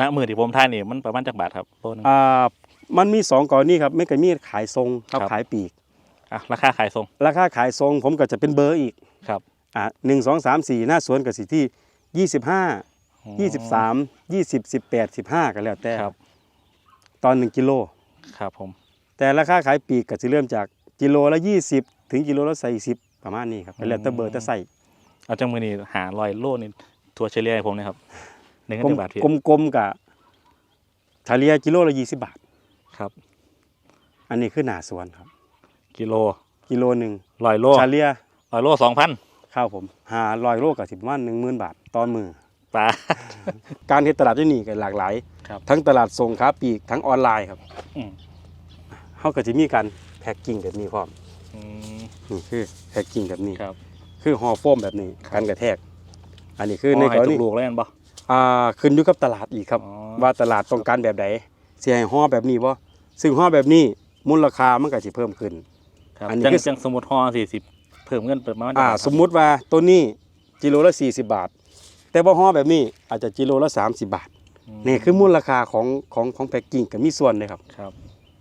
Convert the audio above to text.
ณมือที่ผมทายนี่มันประมาณจักบาทครับโลนึง อ่ามันมีสองกรณีครับไม่ก็มีขายทรงกับครับ ขายปีก อะราคาขายส่งราคาขายทรงผมก็จะเป็นเบอร์อีกครับ อ่าหนึ่งสองสามสี่หน้าสวนก็สิที่ยี่สิบห้ายี่สิบสามยี่สิบสิบแปดสิบห้าก็แล้วแต่ครับ ตอนหนึ่งกิโล ครับผม แต่ราคาขายปีกก็จะเริ่มจากกิโลละยี่สิบถึงกิโลละสี่สิบประมาณนี้ครับก็แล้วแต่เบอร์แต่ไส้เอาจังมือนี่หาลอยโลนี่ทัวร์เฉลี่ยให้ผมนะครับ หนึ่งกลมบาทพี่กลมๆกับทาเลียกิโลละยี่สิบบาท ครับ อันนี้คือหนาสวนครับ กิโลกิโลหนึ่งลอยโลทาเลียลอยโลสองพันข้าวผมหาลอยโลกับสิบวันหนึ่งหมื่นบาทตอนมือ ปลา การเฮ็ดตลาดที่นี่ก็หลากหลาย ครับทั้งตลาดส่งค้าปลีกทั้งออนไลน์ครับอืมเขาก็จะมีการแพ็กกิ้งแบบนี้พร้อมอืมนี่คือแพ็กกิ้งแบบนี้ ครับคือห่อโฟมแบบนี้ครับกันกระแทก อันนี้คือในในกกรรณีณีลูกๆแล้วกันบ่ อ่าขึ้นอยู่กับตลาดอีกครับ อ๋อ ว่าตลาดต้องการแบบใดสิให้ห่อแบบนี้บ่ซึ่งห่อแบบนี้มูลค่ามันก็สิเพิ่มขึ้น ครับอันนี้จังคือ จังสมมุติห่อสี่สิบเพิ่มเงินประมาณอ่าจักบทครับสมมุติว่าตัวนี้กิโลละ 40 บาท แต่ว่าห่อแบบนี้อาจจะกิโลละ 30 บาทอืมนี่คือมูลค่าของของของแพ็กกิ้งก็มีส่วนเลยครับ ครับ